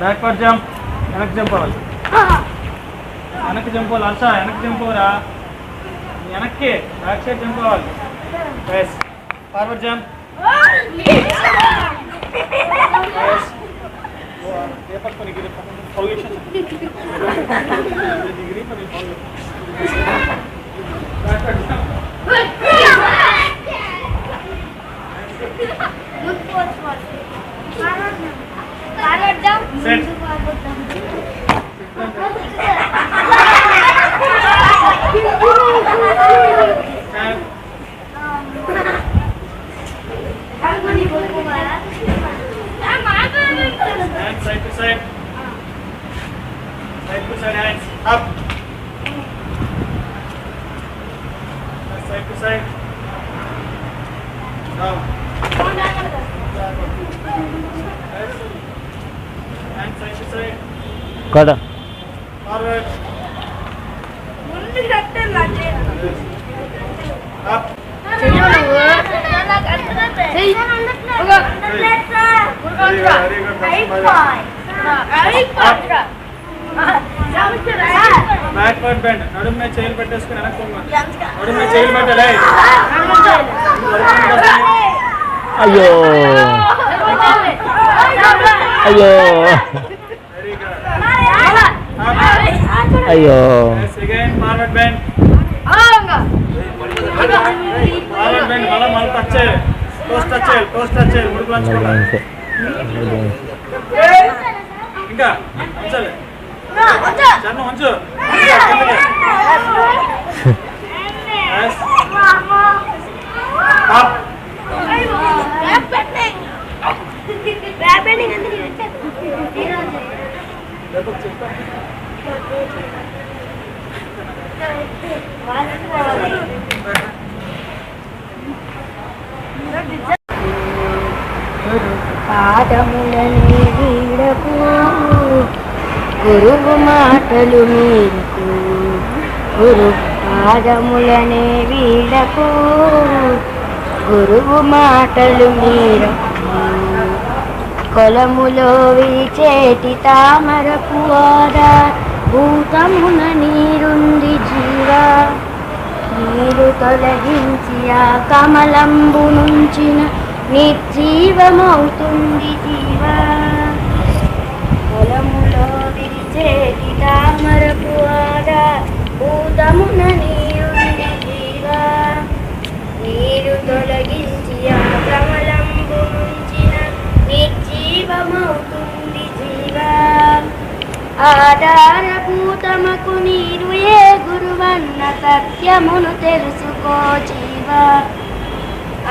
Backward jump వెనక్కి jump అవ్వాలి వెనక్కి జంప్ అవ్వాలి హర్ష వెనక్కి జంప్ అవ్వరా వెనక్కి బ్యాక్ సైడ్ జంప్ అవ్వాలి ఎస్ ఫార్వర్డ్ జంప్ ఎస్ పేపర్ పని గిరి పొల్యూషన్ డిగ్రీ పని backward jump side to side. Side to side hands up. Side to side. Down. Yes. కడ good. బ్యాక్వర్డ్ బెండ్ నడుము మీద చేయలు పెట్టేసుకుని వెనక్కి. నడుము మీద చేయలు పెట్టలే. అయ్యో. అయ్యో. అయ్యో. అగైన్ ఫార్వర్డ్ బెండ్ పాదములని వీడకు గురువు మాటలు మీకు గురు పాదములనే వీడకు గురువు మాటలు మీరకు కొలములో విచేటి తామర ఆదా భూతమున నీరుంది జీవా నీరు తొలగించి ఆ కమలంబు నుంచిన నిర్జీవమవుతుంది జీవ. పొలములో విరిచేటి తామర ఆదా భూతమున ఆధారభూతమకు నీరు ఏ గురువన్న సత్యమును తెలుసుకో జీవ.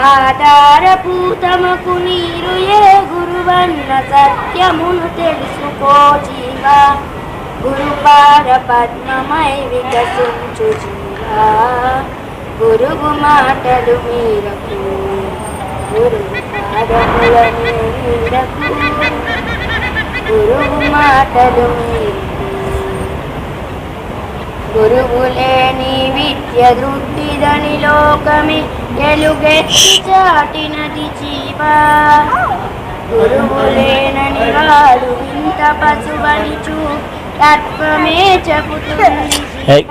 ఆధారభూతమకు నీరు ఏ గురువన్న సత్యమును తెలుసుకో జీవ. గురుపాద పద్మమై వికసించు జీవ. గురువు మాటలు మీరకు గురువు పాదములని మీరకు. గురువు మాటలు మీరకు గురువులేని విద్య దృష్టిదని లోకమే ఎలుగెత్తి చాటినది జీవ. గురువులేనని వాడు ఇంత పశువని చూ తత్వమే చెబుతుంది జీవ.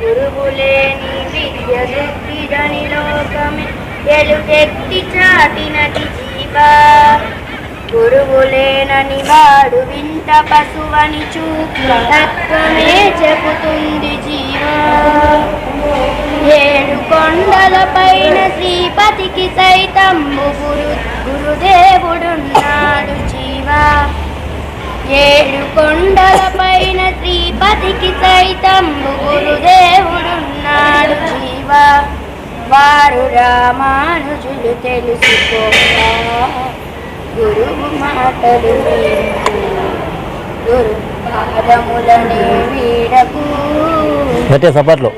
గురువులేని విద్య దృష్టిదని లోకమే ఎలుగెత్తి చాటినది జీవ. గురువులేనని వాడు వింత పశువని చూపు చెబుతుంది జీవా. ఏడు కొండల పైన శ్రీపతికి సైతం గురు గురుదేవుడున్నాడు జీవా. ఏడు కొండల పైన శ్రీపతికి సైతం గురుదేవుడున్నాడు జీవా. వారు రామానుజులు తెలుసుకో. గురువు మాటలు గురు పాదములనే వీడకు సపాట్లో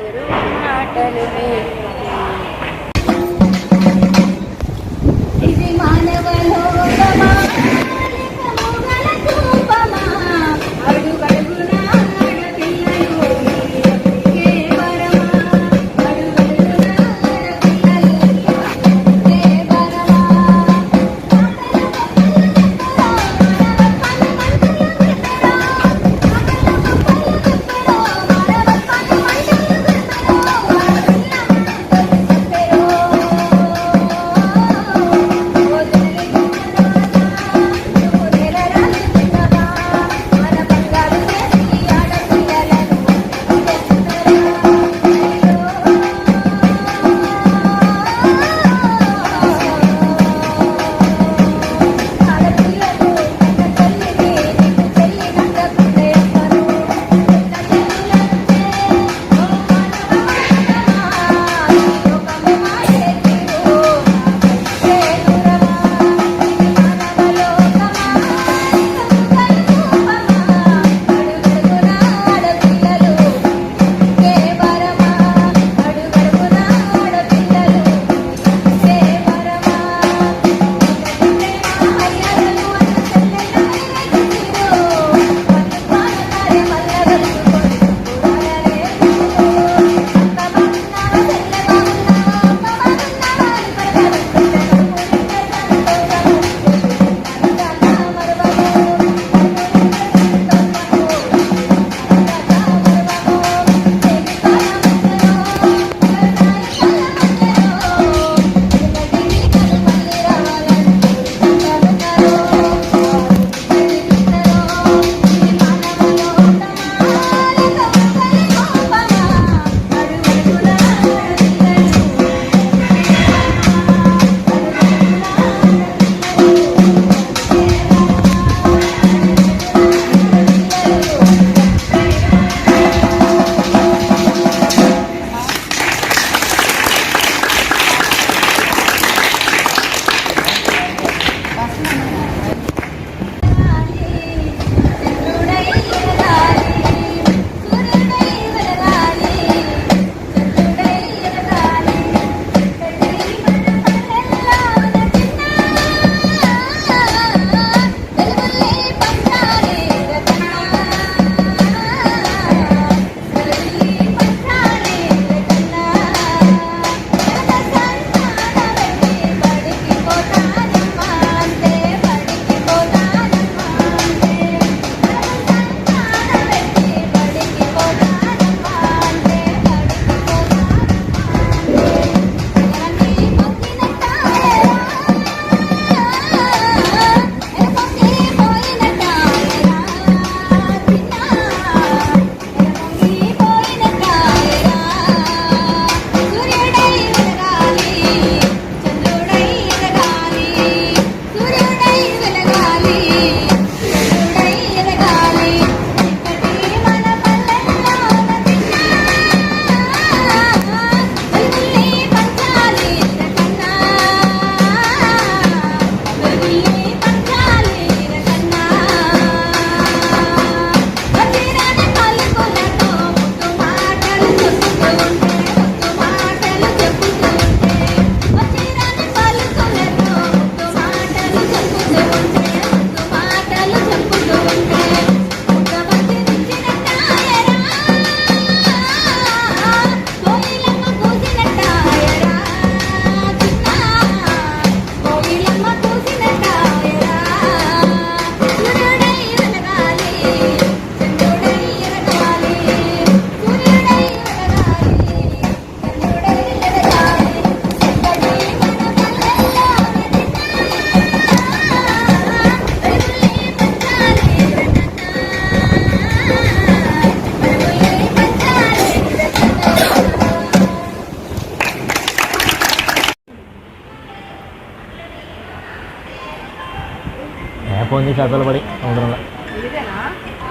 ఫోన్ చేసి అసలు పడి సముద్రంలో మీరేనా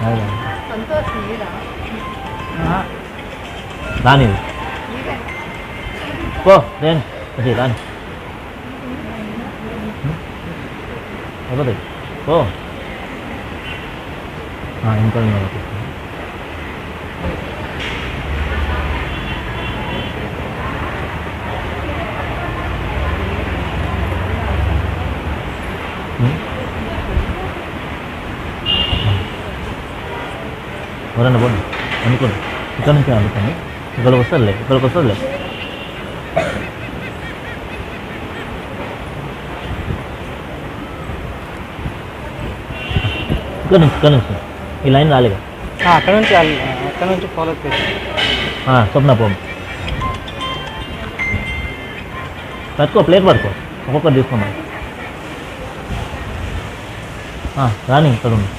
అదే. సంతోష్ మీరా ఆ, రాని మీరేనా పో రేణు అది రాని అయిపోతుంది పో ఆ, ఇంకా ఉంది ఒకటి. ఉం? ఎవరన్నా పోండి. అనుకోండి. ఇక్కడ నుంచి అనుకోండి ఇక్కడికి వస్తారులే ఇక్కడికి వస్తారులే ఇక్కడ నుంచి ఇక్కడ నుంచి. ఈ లైన్ రాలేగా? ఆ, అక్కడ నుంచి అక్కడ నుంచి ఫాలో స్వప్న పోం పట్టుకో ప్లేట్ పట్టుకో. ఒక్కొక్కటి తీసుకున్నాం ఆ, రాని ఇక్కడ ఉంది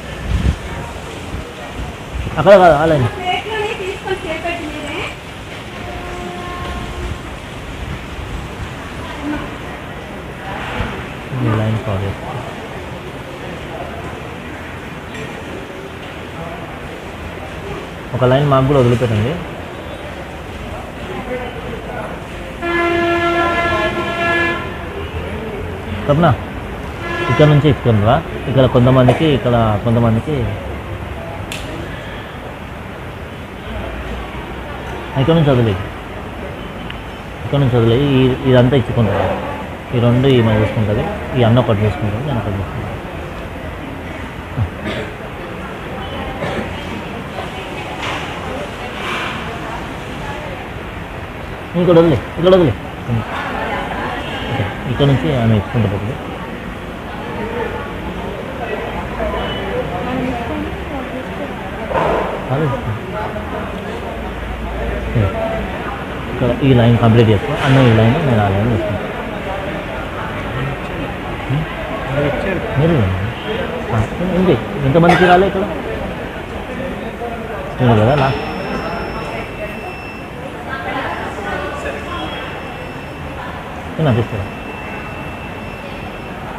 అక్కడ కాదు ఆ లైన్ చేసుకో ఒక లైన్ మాకు కూడా వదిలిపెట్టండి. స్వప్న ఇక్కడ నుంచి రా. ఇక్కడ కొంతమందికి ఇక్కడ కొంతమందికి ఇక్కడ నుంచి వదిలేదు ఇక్కడ నుంచి వదిలేదు ఈ ఇదంతా ఇచ్చుకుంటారు ఈ రెండు ఈమె చూసుకుంటుంది ఈ అన్న ఒకటి చూసుకుంటుంది నేను ఒకటి చూసుకుంటుంది ఇక్కడ వదిలే ఇక్కడ వదిలే ఓకే, ఇక్కడ నుంచి ఆమె ఇచ్చుకుంటూ పోతుంది అదే ఈ లైన్ కంప్లీట్ చేసుకో. అన్న ఈ లైన్ నేను ఆ లైన్ చేసుకుంటాను మీరు ఎంతమందికి రాలే ఇక్కడ? నేను కదా లాస్ట్ నేను తీసుకురా.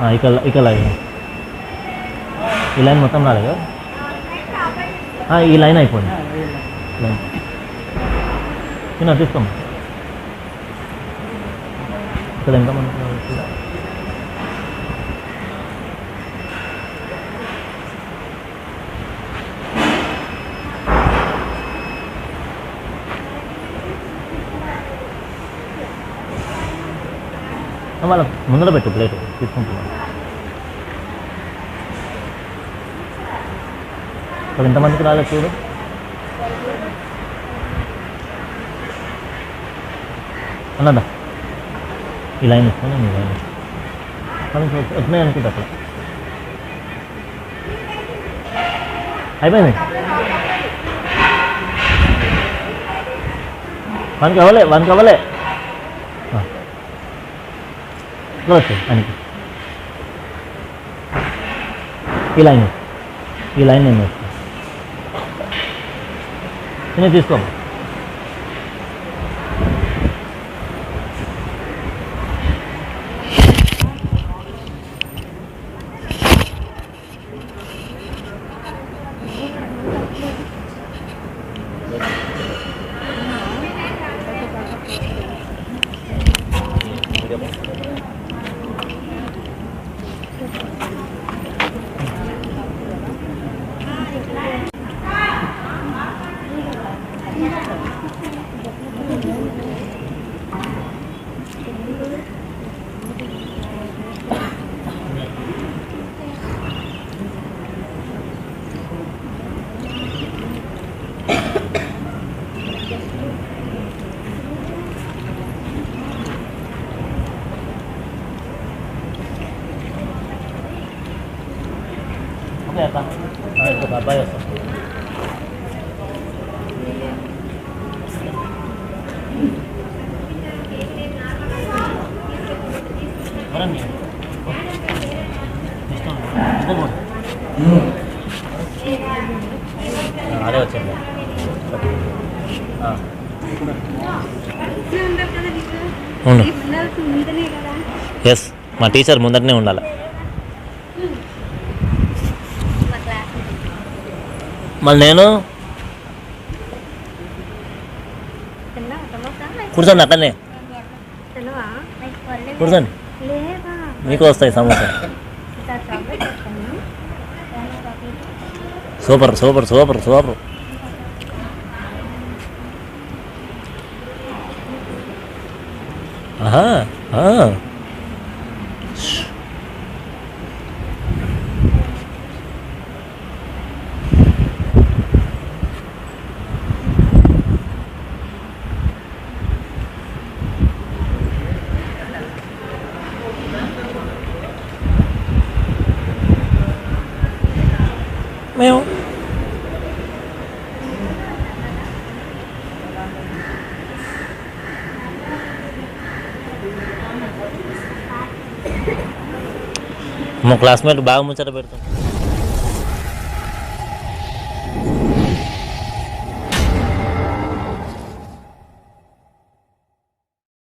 ఇక ఇక్కడ ఇక్కడ లైన్. ఈ లైన్ మొత్తం రాలేదు కదా? ఈ లైన్ అయిపోయింది. లైన్. నేను ఇక్కడ ఎంతమంది ఉన్నారు? వాళ్ళ ముందర పెట్టు ప్లేట్ తీసుకుంటున్నాను ఇక్కడ ఎంతమందికి రాలేదు చూడు. అన్నదా ఈ లైన్ ఇస్తాను ఈ లైన్ వచ్చినాయి అనుకుంటా అక్కడ. అయిపోయింది. వన్కి అవ్వలే వన్కి అవ్వలే ఆ. ఈ లైన్ ఈ లైన్ నేను వేస్తాను నేను తీసుకో అదే వచ్చింది. ఆ. ఉండు ఎస్ మా టీచర్ ముందరనే ఉండాలి. మళ్ళీ నేను? కూర్చోండి అక్కడనే. కూర్చోండి. లేదా మీకు వస్తాయి సమోసా ఇంకా చాక్లెట్ ఇస్తాను సూపర్ సూపర్ సూపర్ సూపర్ ఆహా ఆ. మేము మా క్లాస్మేట్ బాగా ముచ్చట పెడతాం